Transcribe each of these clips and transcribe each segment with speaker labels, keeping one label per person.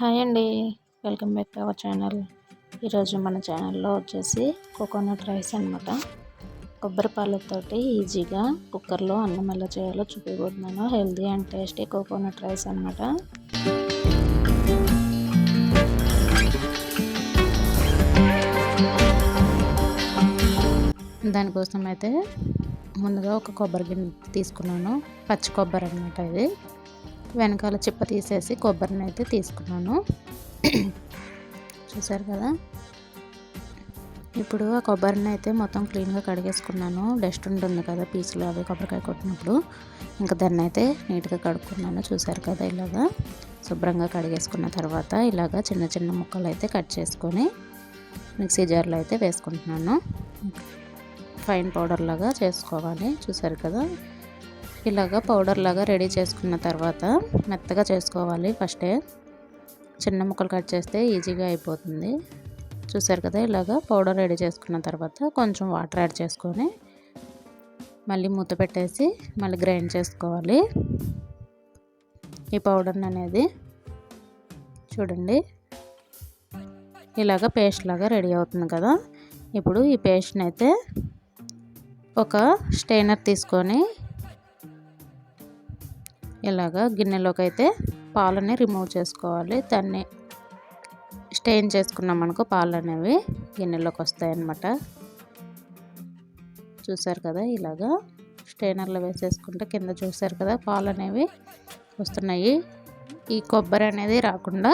Speaker 1: Hi అండి. Welcome back to our channel. ఈరోజు మన ఛానల్లో వచ్చేసి కోకోనట్ రైస్ అనమాట కొబ్బరి పాలతోటి ఈజీగా కుక్కర్లో అన్నం ఎలా చేయాలో చూపిపోతున్నాను healthy and tasty coconut rice అనమాట దానికోసం అయితే ముందుగా ఒక కొబ్బరి గిన్నె తీసుకున్నాను. పచ్చి కొబ్బరి అనమాట ఇది. వెనకాల చిప్ప తీసేసి కొబ్బరిని అయితే తీసుకున్నాను. చూసారు కదా? ఇప్పుడు ఆ కొబ్బరిని అయితే మొత్తం క్లీన్గా కడిగేసుకున్నాను. డస్ట్ ఉంటుంది కదా పీసులు అవి కొబ్బరికాయ కొట్టినప్పుడు. ఇంకా దాన్ని అయితే నీట్గా కడుక్కున్నాను. చూసారు కదా ఇలాగా శుభ్రంగా కడిగేసుకున్న తర్వాత ఇలాగా చిన్న చిన్న ముక్కలు అయితే కట్ చేసుకొని మిక్సీ జార్లో అయితే వేసుకుంటున్నాను. ఫైన్ పౌడర్ లాగా చేసుకోవాలి. చూసారు కదా? ఇలాగ పౌడర్ లాగా రెడీ చేసుకున్న తర్వాత మెత్తగా చేసుకోవాలి ఫస్టే చిన్న ముక్కలు కట్ చేస్తే ఈజీగా అయిపోతుంది. చూసారు కదా ఇలాగ పౌడర్ రెడీ చేసుకున్న తర్వాత కొంచెం వాటర్ యాడ్ చేసుకొని మళ్ళీ మూత పెట్టేసి మళ్ళీ గ్రైండ్ చేసుకోవాలి. ఈ పౌడర్ని అనేది చూడండి. ఇలాగ పేస్ట్ లాగా రెడీ అవుతుంది కదా. ఇప్పుడు ఈ పేస్ట్ని అయితే ఒక స్టెయినర్ తీసుకొని ఇలాగా గిన్నెలోకి అయితే పాలని రిమూవ్ చేసుకోవాలి. దాన్ని స్టెయిన్ చేసుకున్నాం అనుకో పాలు అనేవి గిన్నెలోకి వస్తాయన్నమాట చూసారు కదా ఇలాగా స్టెయినర్లో వేసేసుకుంటే కింద చూసారు కదా పాలు అనేవి వస్తున్నాయి. ఈ కొబ్బరి అనేది రాకుండా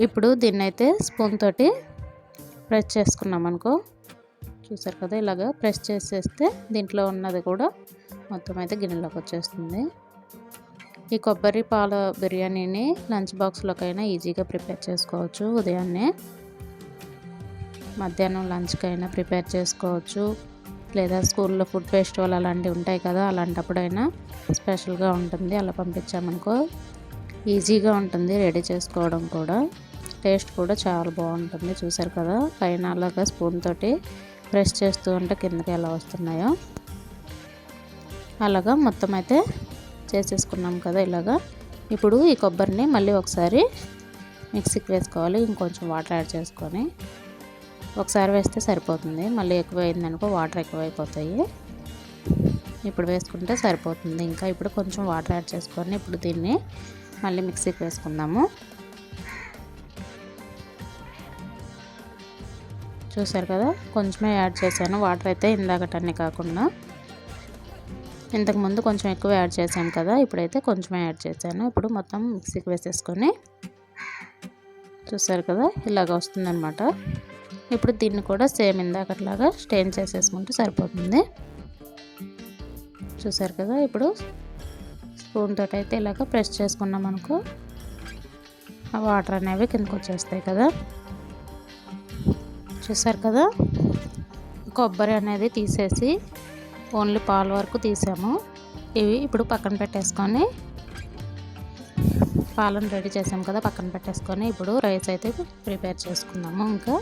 Speaker 1: ఇప్పుడు దీన్ని అయితే స్పూన్ తోటి ప్రెస్ చేసుకున్నాం అనుకో. చూసారు కదా ఇలాగా ప్రెస్ చేసేస్తే దీంట్లో ఉన్నది కూడా మొత్తం అయితే గిన్నెలోకి వచ్చేస్తుంది ఈ కొబ్బరి పాల బిర్యానీని లంచ్ బాక్స్లోకైనా ఈజీగా ప్రిపేర్ చేసుకోవచ్చు ఉదయాన్నే. మధ్యాహ్నం లంచ్కైనా ప్రిపేర్ చేసుకోవచ్చు. లేదా స్కూల్లో ఫుడ్ ఫెస్టివల్ అలాంటివి ఉంటాయి కదా అలాంటప్పుడైనా స్పెషల్గా ఉంటుంది అలా పంపించామనుకో ఈజీగా ఉంటుంది రెడీ చేసుకోవడం కూడా. టేస్ట్ కూడా చాలా బాగుంటుంది చూసారు కదా? పైన అలాగా స్పూన్ తోటి ప్రెస్ చేస్తూ ఉంటే కిందకి ఎలా వస్తున్నాయో. అలాగా మొత్తం అయితే చేసేసుకున్నాం కదా ఇలాగా. ఇప్పుడు ఈ కొబ్బరిని మళ్ళీ ఒకసారి మిక్సీకి వేసుకోవాలి. ఇంకొంచెం వాటర్ యాడ్ చేసుకొని ఒకసారి వేస్తే సరిపోతుంది. మళ్ళీ ఎక్కువ అయిందనుకో వాటర్ ఎక్కువైపోతాయి. ఇప్పుడు వేసుకుంటే సరిపోతుంది. ఇంకా ఇప్పుడు కొంచెం వాటర్ యాడ్ చేసుకొని ఇప్పుడు దీన్ని మళ్ళీ మిక్సీకి వేసుకుందాము. చూసారు కదా? కొంచెమే యాడ్ చేశాను. వాటర్ అయితే ఇందాకటన్నీ కాకుండా ఇంతకుముందు కొంచెం ఎక్కువ యాడ్ చేశాను కదా ఇప్పుడైతే కొంచెమే యాడ్ చేశాను. ఇప్పుడు మొత్తం మిక్సీకి వేసేసుకొని చూసారు కదా ఇలాగ వస్తుందన్నమాట. ఇప్పుడు దీన్ని కూడా సేమ్ ఇందాకట్లాగా స్టెయిన్ చేసేసుకుంటే సరిపోతుంది. చూసారు కదా ఇప్పుడు స్పూన్ తోటి అయితే ఇలాగ ప్రెస్ చేసుకున్నాం అనుకో ఆ వాటర్ అనేవి కిందకు వచ్చేస్తాయి కదా. చూసారు కదా కొబ్బరి అనేది తీసేసి ఓన్లీ పాలు వరకు తీసాము. ఇవి ఇప్పుడు పక్కన పెట్టేసుకొని పాలను రెడీ చేసాము కదా పక్కన పెట్టేసుకొని ఇప్పుడు రైస్ అయితే ప్రిపేర్ చేసుకుందాము. ఇంకా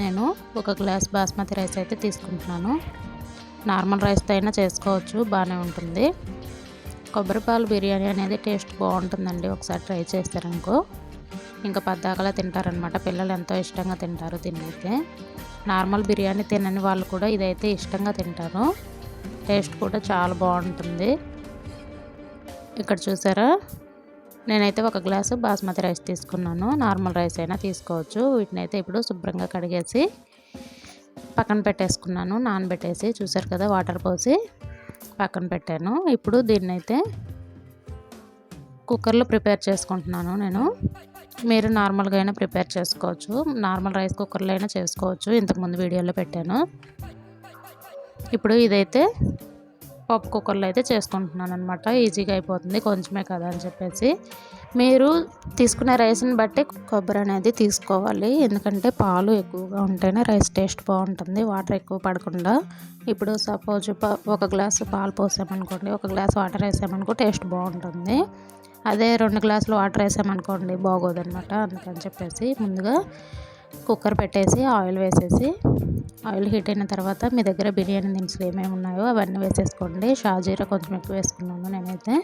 Speaker 1: నేను ఒక గ్లాస్ బాస్మతి రైస్ అయితే తీసుకుంటున్నాను. నార్మల్ రైస్తో అయినా చేసుకోవచ్చు బాగానే ఉంటుంది. కొబ్బరి పాలు బిర్యానీ అనేది టేస్ట్ బాగుంటుందండి ఒకసారి ట్రై చేస్తారనుకో ఇంకా పద్దాకలా తింటారనమాట పిల్లలు ఎంతో ఇష్టంగా తింటారు తినైతే నార్మల్ బిర్యానీ తినని వాళ్ళు కూడా ఇదైతే ఇష్టంగా తింటారు. టేస్ట్ కూడా చాలా బాగుంటుంది. ఇక్కడ చూసారా? నేనైతే ఒక గ్లాసు బాస్మతి రైస్ తీసుకున్నాను. నార్మల్ రైస్ అయినా తీసుకోవచ్చు. వీటిని అయితే ఇప్పుడు శుభ్రంగా కడిగేసి పక్కన పెట్టేసుకున్నాను. నానబెట్టేసి చూసారు కదా వాటర్ పోసి పక్కన పెట్టాను. ఇప్పుడు దీన్నైతే కుక్కర్లో ప్రిపేర్ చేసుకుంటున్నాను నేను. మీరు నార్మల్గా అయినా ప్రిపేర్ చేసుకోవచ్చు. నార్మల్ రైస్ కుక్కర్లో అయినా చేసుకోవచ్చు. ఇంతకుముందు వీడియోలో పెట్టాను. ఇప్పుడు ఇదైతే పప్పు కుక్కర్లో అయితే చేసుకుంటున్నాను అనమాట ఈజీగా అయిపోతుంది కొంచెమే కదా అని చెప్పేసి. మీరు తీసుకునే రైస్ని బట్టి కొబ్బరి అనేది తీసుకోవాలి. ఎందుకంటే పాలు ఎక్కువగా ఉంటేనే రైస్ టేస్ట్ బాగుంటుంది వాటర్ ఎక్కువ పడకుండా. ఇప్పుడు సపోజ్ ఒక గ్లాసు పాలు పోసామనుకోండి ఒక గ్లాస్ వాటర్ వేసామనుకో టేస్ట్ బాగుంటుంది. అదే రెండు గ్లాసులు వాటర్ వేసామనుకోండి బాగోదన్నమాట అందుకని చెప్పేసి ముందుగా కుక్కర్ పెట్టేసి ఆయిల్ వేసేసి ఆయిల్ హీట్ అయిన తర్వాత మీ దగ్గర బిర్యానీ దినుసులు ఏమేమి ఉన్నాయో అవన్నీ వేసేసుకోండి. షాజీరా కొంచెం ఎక్కువ వేసుకున్నాను నేనైతే.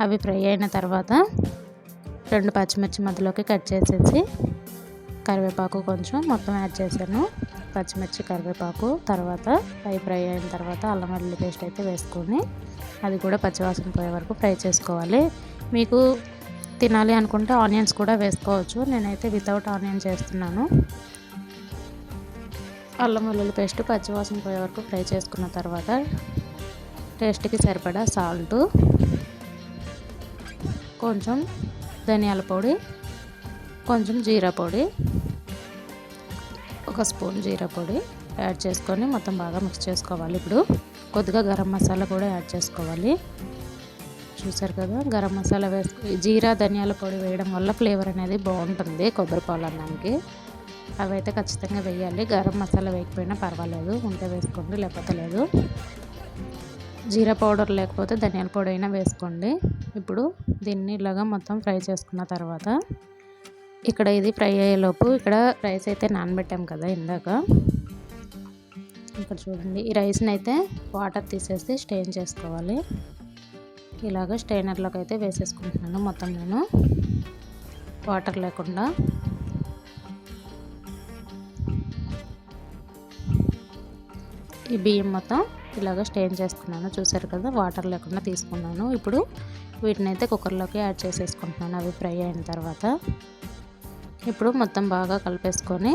Speaker 1: అవి ఫ్రై అయిన తర్వాత రెండు పచ్చిమిర్చి మధ్యలోకి కట్ చేసేసి కరివేపాకు కొంచెం మొత్తం యాడ్ చేశాను. పచ్చిమిర్చి కరివేపాకు తర్వాత ఫ్రై ఫ్రై అయిన తర్వాత అల్లం వెల్లుల్లి పేస్ట్ అయితే వేసుకొని అది కూడా పచ్చివాసన పోయే వరకు ఫ్రై చేసుకోవాలి. మీకు తినాలి అనుకుంటే ఆనియన్స్ కూడా వేసుకోవచ్చు. నేనైతే వితౌట్ ఆనియన్ చేస్తున్నాను. అల్లం వెల్లుల్లి పేస్ట్ పచ్చివాసన పోయే వరకు ఫ్రై చేసుకున్న తర్వాత టేస్ట్కి సరిపడా సాల్ట్ కొంచెం ధనియాల పొడి కొంచెం జీరా పొడి ఒక స్పూన్ జీరా పొడి యాడ్ చేసుకొని మొత్తం బాగా మిక్స్ చేసుకోవాలి. ఇప్పుడు కొద్దిగా గరం మసాలా కూడా యాడ్ చేసుకోవాలి. చూసారు కదా గరం మసాలా వేసుకు జీరా ధనియాల పొడి వేయడం వల్ల ఫ్లేవర్ అనేది బాగుంటుంది కొబ్బరి పాలు అన్నానికి. అవి అయితే ఖచ్చితంగా వేయాలి. గరం మసాలా వేయకపోయినా పర్వాలేదు. ఉంటే వేసుకోండి లేకపోతే లేదు. జీరా పౌడర్ లేకపోతే ధనియాల పొడి అయినా వేసుకోండి. ఇప్పుడు దీన్ని ఇలాగా మొత్తం ఫ్రై చేసుకున్న తర్వాత ఇక్కడ ఇది ఫ్రై అయ్యేలోపు ఇక్కడ రైస్ అయితే నానబెట్టాం కదా ఇందాక. ఇక్కడ చూడండి ఈ రైస్ని అయితే వాటర్ తీసేసి స్టెయిన్ చేసుకోవాలి. ఇలాగ స్టెయినర్లోకి అయితే వేసేసుకుంటున్నాను మొత్తం నేను. వాటర్ లేకుండా. ఈ బియ్యం మొత్తం ఇలాగ స్టెయిన్ చేసుకున్నాను చూసారు కదా వాటర్ లేకుండా తీసుకున్నాను. ఇప్పుడు వీటిని అయితే కుక్కర్లోకి యాడ్ చేసేసుకుంటున్నాను అవి ఫ్రై అయిన తర్వాత. ఇప్పుడు మొత్తం బాగా కలిపేసుకొని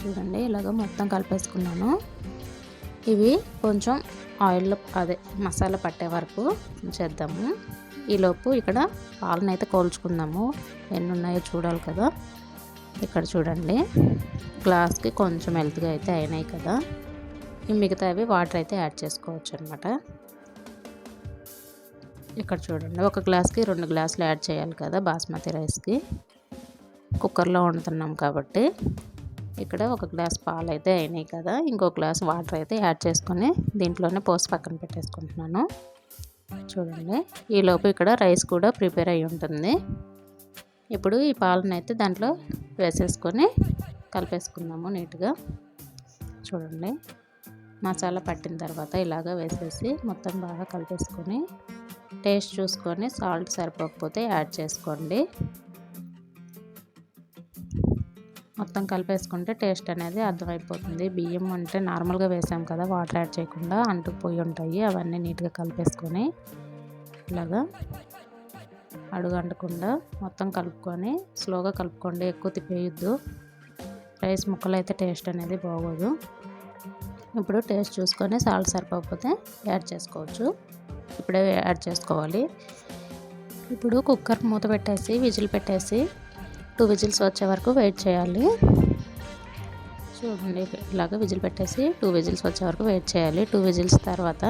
Speaker 1: చూడండి ఇలాగ మొత్తం కలిపేసుకున్నాను. ఇవి కొంచెం ఆయిల్లో అదే మసాలా పట్టే వరకు చేద్దాము ఈలోపు ఇక్కడ పాలను అయితే కోల్చుకుందాము. ఎన్ని ఉన్నాయో చూడాలి కదా. ఇక్కడ చూడండి. గ్లాస్కి కొంచెం హెల్త్గా అయితే అయినాయి కదా. ఈ మిగతావి వాటర్ అయితే యాడ్ చేసుకోవచ్చు అనమాట ఇక్కడ చూడండి. ఒక గ్లాస్కి రెండు గ్లాసులు యాడ్ చేయాలి కదా బాస్మతి రైస్కి. కుక్కర్లో వండుతున్నాం కాబట్టి. ఇక్కడ ఒక గ్లాస్ పాలు అయితే అయినాయి కదా ఇంకో గ్లాస్ వాటర్ అయితే యాడ్ చేసుకొని దీంట్లోనే పోసి పక్కన పెట్టేసుకుంటున్నాను. చూడండి ఈలోపు ఇక్కడ రైస్ కూడా ప్రిపేర్ అయి ఉంటుంది. ఇప్పుడు ఈ పాలను అయితే దాంట్లో వేసేసుకొని కలిపేసుకుందాము నీట్గా. చూడండి మసాలా పట్టిన తర్వాత ఇలాగ వేసేసి మొత్తం బాగా కలిపేసుకొని టేస్ట్ చూసుకొని సాల్ట్ సరిపోకపోతే యాడ్ చేసుకోండి. మొత్తం కలిపేసుకుంటే టేస్ట్ అనేది అర్థమైపోతుంది. బియ్యం అంటే నార్మల్గా వేసాం కదా వాటర్ యాడ్ చేయకుండా అంటుకుపోయి ఉంటాయి అవన్నీ నీట్గా కలిపేసుకొని ఇలాగా అడుగు అంటకుండా మొత్తం కలుపుకొని స్లోగా కలుపుకోండి ఎక్కువ తిప్పేయొద్దు. రైస్ ముక్కలు అయితే టేస్ట్ అనేది బాగోదు. ఇప్పుడు టేస్ట్ చూసుకొని సాల్ట్ సరిపోకపోతే యాడ్ చేసుకోవచ్చు. ఇప్పుడే యాడ్ చేసుకోవాలి. ఇప్పుడు కుక్కర్ మూత పెట్టేసి విజిల్ పెట్టేసి టూ విజిల్స్ వచ్చే వరకు వెయిట్ చేయాలి. చూడండి ఇలాగ విజిల్ పెట్టేసి టూ విజిల్స్ వచ్చే వరకు వెయిట్ చేయాలి. టూ విజిల్స్ తర్వాత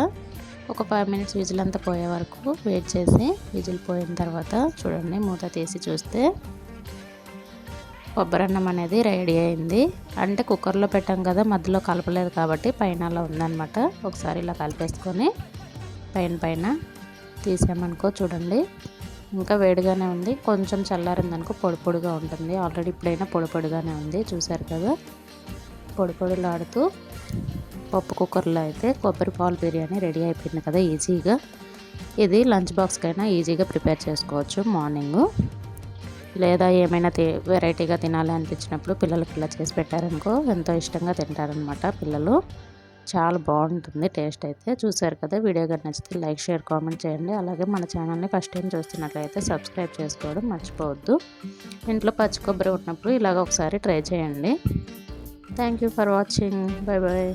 Speaker 1: ఒక ఫైవ్ మినిట్స్ విజిల్ అంతా పోయే వరకు వెయిట్ చేసి విజిల్ పోయిన తర్వాత చూడండి మూత తీసి చూస్తే కొబ్బరి అన్నం అనేది రెడీ అయింది. అంటే కుక్కర్లో పెట్టాం కదా మధ్యలో కలపలేదు కాబట్టి పైన అలా ఉందన్నమాట. ఒకసారి ఇలా కలిపేసుకొని పైన పైన తీసామనుకో చూడండి. ఇంకా వేడిగానే ఉంది. కొంచెం చల్లారిందనుకో పొడి పొడిగా ఉంటుంది. ఆల్రెడీ ఇప్పుడైనా పొడి పొడిగానే ఉంది. చూసారు కదా? పొడి పొడిలాడుతూ పప్పు కుక్కర్లో అయితే కొబ్బరి పాలు బిర్యానీ రెడీ అయిపోయింది కదా ఈజీగా. ఇది లంచ్ బాక్స్కైనా ఈజీగా ప్రిపేర్ చేసుకోవచ్చు మార్నింగ్. లేదా ఏమైనా వెరైటీగా తినాలి అనిపించినప్పుడు పిల్లలకి ఇలా చేసి పెట్టారనుకో ఎంతో ఇష్టంగా తింటారనమాట పిల్లలు. చాలా బాగుంటుంది టేస్ట్ అయితే. చూసారు కదా వీడియో కానీ నచ్చితే లైక్ షేర్ కామెంట్ చేయండి. అలాగే మన ఛానల్ని ఫస్ట్ టైం చూస్తున్నట్లయితే సబ్స్క్రైబ్ చేసుకోవడం మర్చిపోవద్దు. ఇంట్లో పచ్చి కొబ్బరి ఉన్నప్పుడు ఇలాగ ఒకసారి ట్రై చేయండి. Thank you for watching. Bye bye